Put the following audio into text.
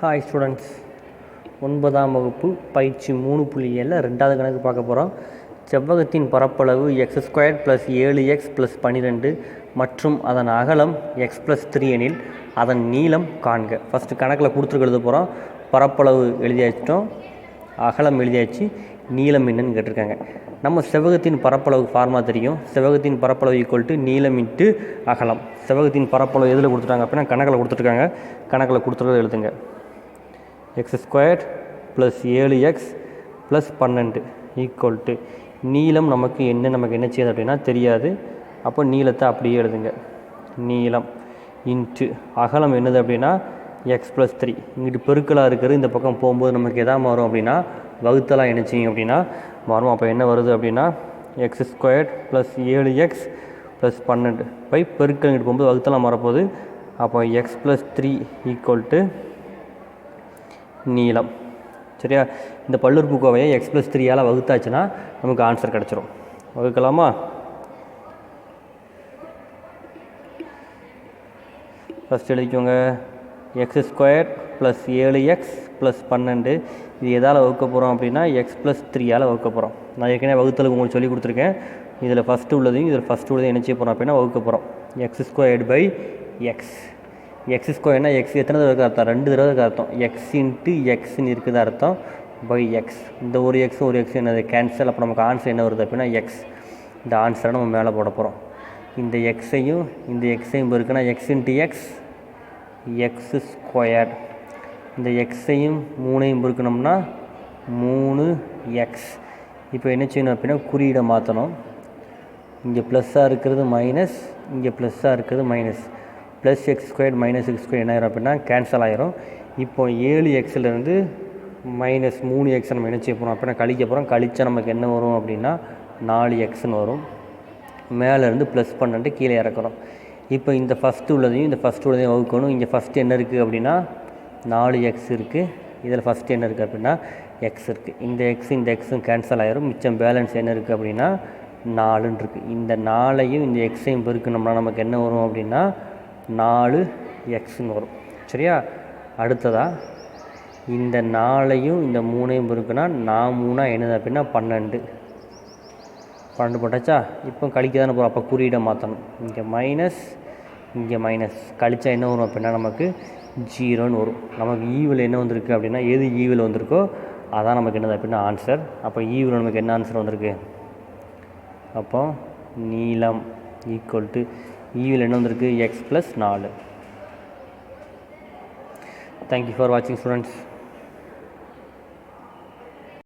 Hi students ஒன்பதாம் வகுப்பு பயிற்சி மூணு புள்ளி ஏழில் ரெண்டாவது கணக்கு பார்க்க போகிறோம் செவ்வகத்தின் பரப்பளவு எக்ஸ் ஸ்கொயர் ப்ளஸ் ஏழு எக்ஸ் ப்ளஸ் பன்னிரெண்டு மற்றும் அதன் அகலம் எக்ஸ் ப்ளஸ் த்ரீ எனில் அதன் நீளம் காண்க. ஃபஸ்ட்டு கணக்கில் கொடுத்துருக்கு எழுத போகிறோம் பரப்பளவு எழுதியாச்சிட்டோம். அகலம் எழுதியாச்சு. நீளம் என்னன்னு கேட்டிருக்காங்க. நம்ம செவ்வகத்தின் பரப்பளவு ஃபார்மா தெரியும். செவ்வகத்தின் பரப்பளவு ஈக்குவல் டு நீளம் இன்ட்டு அகலம். செவ்வகத்தின் பரப்பளவு எதில் கொடுத்துட்டாங்க அப்படின்னா கணக்கில் கொடுத்துருக்காங்க. கணக்கில் கொடுத்துருக்கறது எழுதுங்க. எக்ஸ் ஸ்கொயர் ப்ளஸ் ஏழு எக்ஸ் ப்ளஸ் பன்னெண்டு ஈக்குவல் டு நீளம் நமக்கு என்ன நமக்கு என்ன செய்யுது அப்படின்னா தெரியாது. அப்போ நீளத்தை அப்படியே எழுதுங்க. நீளம் இன்ட்டு அகலம் என்னது அப்படின்னா எக்ஸ் ப்ளஸ் த்ரீ இங்கிட்டு பெருக்கலாக இருக்கிறது இந்த பக்கம் போகும்போது நமக்கு எதா மாறும் அப்படின்னா வகுத்தலாம் என்ன அப்படின்னா மாறும். அப்போ என்ன வருது அப்படின்னா எக்ஸ் ஸ்கொயர் ப்ளஸ் ஏழு எக்ஸ் ப்ளஸ் பன்னெண்டு. பை பெருக்கல் இங்கிட்டு போகும்போது வகுத்தலாம் மாறப்போகுது. அப்போ x plus three equal to நீளம். சரியா? இந்த பல்லுறுப்புக்கோவையை எக்ஸ் ப்ளஸ் த்ரீயால் வகுத்தாச்சுன்னா நமக்கு ஆன்சர் கிடச்சிரும். வகுக்கலாமா? ஃபஸ்ட் எழுதிக்கோங்க. எக்ஸ் ஸ்கொயர் ப்ளஸ் ஏழு எக்ஸ் ப்ளஸ் பன்னெண்டு. இது எதால் வகுக்க போகிறோம் அப்படின்னா எக்ஸ் ப்ளஸ் த்ரீயால் வகுக்க போகிறோம் நான் ஏற்கனவே வகுத்தலுக்கு உங்களுக்கு சொல்லி கொடுத்துருக்கேன். இதில் ஃபஸ்ட்டு உள்ளதையும் இதில் ஃபஸ்ட்டு உள்ளதையும் என்ன செய்ய போகிறோம் அப்படின்னா வகுக்க போகிறோம் x squared by x x ஸ்கொயர்னா x எத்தனை தடவை இருக்குது அர்த்தம்? ரெண்டு தடவை இருக்குது அர்த்தம் எக்ஸ் இன்ட்டு எக்ஸ்ன்னு இருக்குது அர்த்தம்? பை எக்ஸ் இந்த ஒரு எக்ஸ் ஒரு எக்ஸ் என்னது? கேன்சல் அப்போ நமக்கு ஆன்சர் என்ன வருது அப்படின்னா எக்ஸ் இந்த ஆன்சரை நம்ம மேலே போட போகிறோம் இந்த எக்ஸையும் இந்த எக்ஸையும் இருக்குன்னா x into x x square இந்த எக்ஸையும் மூணையும் பெருக்கணும்னா மூணு எக்ஸ் இப்போ என்ன செய்யணும் அப்படின்னா குறியீடை மாற்றணும் இங்கே ப்ளஸ்ஸாக இருக்கிறது மைனஸ் இங்கே ப்ளஸ்ஸாக இருக்கிறது minus plus x square minus x square என்ன ஆயிரும் அப்படின்னா கேன்சல் ஆயிரும். இப்போ ஏழு எக்ஸ்லேருந்து மைனஸ் மூணு எக்ஸ் நம்ம என்ன செய்ய போகிறோம் அப்படின்னா கழிக்க போகிறோம் கழிச்சா நமக்கு என்ன வரும் அப்படின்னா நாலு எக்ஸ்னு வரும். மேலேருந்து ப்ளஸ் பன்னெண்டு கீழே இறக்குறோம். இப்போ இந்த ஃபஸ்ட்டு உள்ளதையும் இந்த ஃபஸ்ட்டு உள்ளதையும் வகுக்கணும். இங்கே ஃபஸ்ட்டு என்ன இருக்குது அப்படின்னா நாலு எக்ஸ் இருக்குது இதில் ஃபஸ்ட்டு என்ன இருக்குது அப்படின்னா எக்ஸ் இருக்குது இந்த எக்ஸ் இந்த எக்ஸும் கேன்சல் ஆகிரும் மிச்சம் பேலன்ஸ் என்ன இருக்குது அப்படின்னா நாலுன்னு இருக்குது இந்த நாலையும் இந்த எக்ஸையும் பெருக்கணும்னா நமக்கு என்ன வரும் அப்படின்னா நாலு எக்ஸ்னு வரும். சரியா? அடுத்ததாக இந்த நாலையும் இந்த மூணையும் இருக்குன்னா நான் மூணாக என்னது? அப்படின்னா பன்னெண்டு. பன்னெண்டு போட்டாச்சா? இப்போ கழிக்க தானே போகிறோம் அப்போ குறியீடை மாற்றணும் இங்கே மைனஸ் இங்கே மைனஸ் கழிச்சா என்ன வரும் அப்படின்னா நமக்கு ஜீரோன்னு வரும். நமக்கு ஈவில் என்ன வந்திருக்கு அப்படின்னா எது ஈவில் வந்திருக்கோ அதான் நமக்கு என்னது? அப்படின்னா ஆன்சர் அப்போ ஈவில் நமக்கு என்ன ஆன்சர் வந்திருக்கு? அப்போ நீளம் ஈக்குவல் டு ஈவில் என்ன வந்திருக்கு? எக்ஸ் ப்ளஸ் நாலு. தேங்க்யூ ஃபார் வாட்சிங் ஸ்டூடெண்ட்ஸ்